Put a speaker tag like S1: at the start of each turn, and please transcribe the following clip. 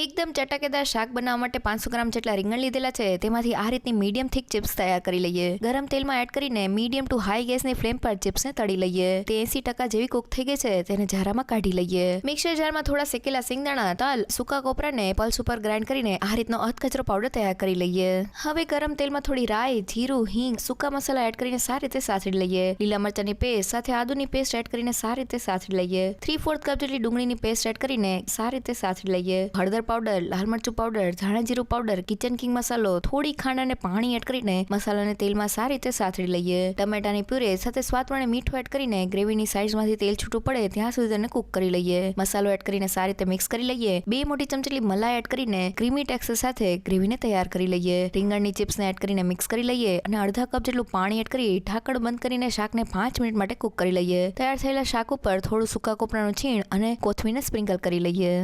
S1: એકદમ ચટાકેદાર શાક બનાવવા માટે પાંચસો ગ્રામ જેટલા રીંગણ લીધેલા છે. તેમાંથી આ રીતની મીડિયમ થીક ચિપ્સ તૈયાર કરી લઈએ. ગરમ તેલમાં એડ કરીને મીડિયમ ટુ હાઈ ગેસની ફ્લેમ પર ચિપ્સને તળી લઈએ. તે એસી ટકા જેવી કુક થઈ ગઈ છે, તેને જારામાં કાઢી લઈએ. મિક્સર જારમાં થોડા શેકેલા સિંગદાણા તલ સૂકા કોપરાને પલ્સ ઉપર ગ્રાઇન્ડ કરીને આ રીતનો અધકચરો પાવડર તૈયાર કરી લઈએ. હવે ગરમ તેલમાં થોડી રાઈ, જીરું, હિંગ, સૂકા મસાલા એડ કરીને સારી રીતે સાતડી લઈએ. લીલા મરચાની પેસ્ટ સાથે આદુની પેસ્ટ એડ કરીને સારી રીતે સાતડી લઈએ. થ્રી ફોર્થ કપ જેટલી ડુંગળીની પેસ્ટ એડ કરીને સારી રીતે સાતડી લઈએ. હળદર પાવડર લાલ મરચું પાવડર ધાણા પાવડર કિચન કિંગ મસાલો, થોડી ખાંડ અને પાણી એડ કરીને મસાલાને તેલમાં સારી રીતે સાતડી લઈએ. ટમેટાની પ્યુરે સાથે સ્વાદ પ્રમાણે મીઠું એડ કરીને ગ્રેવીની સાઇઝમાંથી તેલ છૂટું પડે ત્યાં સુધી તેને કુક કરી લઈએ. મસાલો એડ કરીને સારી રીતે મિક્સ કરી લઈએ. બે મોટી ચમચી મલાઈ એડ કરીને ક્રીમી ટેક્સચર સાથે ગ્રેવીને તૈયાર કરી લઈએ. રીંગણની ચિપ્સને એડ કરીને મિક્સ કરી લઈએ અને અડધા કપ જેટલું પાણી એડ કરી ઢાંકણ બંધ કરીને શાકને પાંચ મિનિટ માટે કુક કરી લઈએ. તૈયાર થયેલા શાક ઉપર થોડું સૂકા કોપરાનું છીણ અને કોથમીરને સ્પ્રિંકલ કરી લઈએ.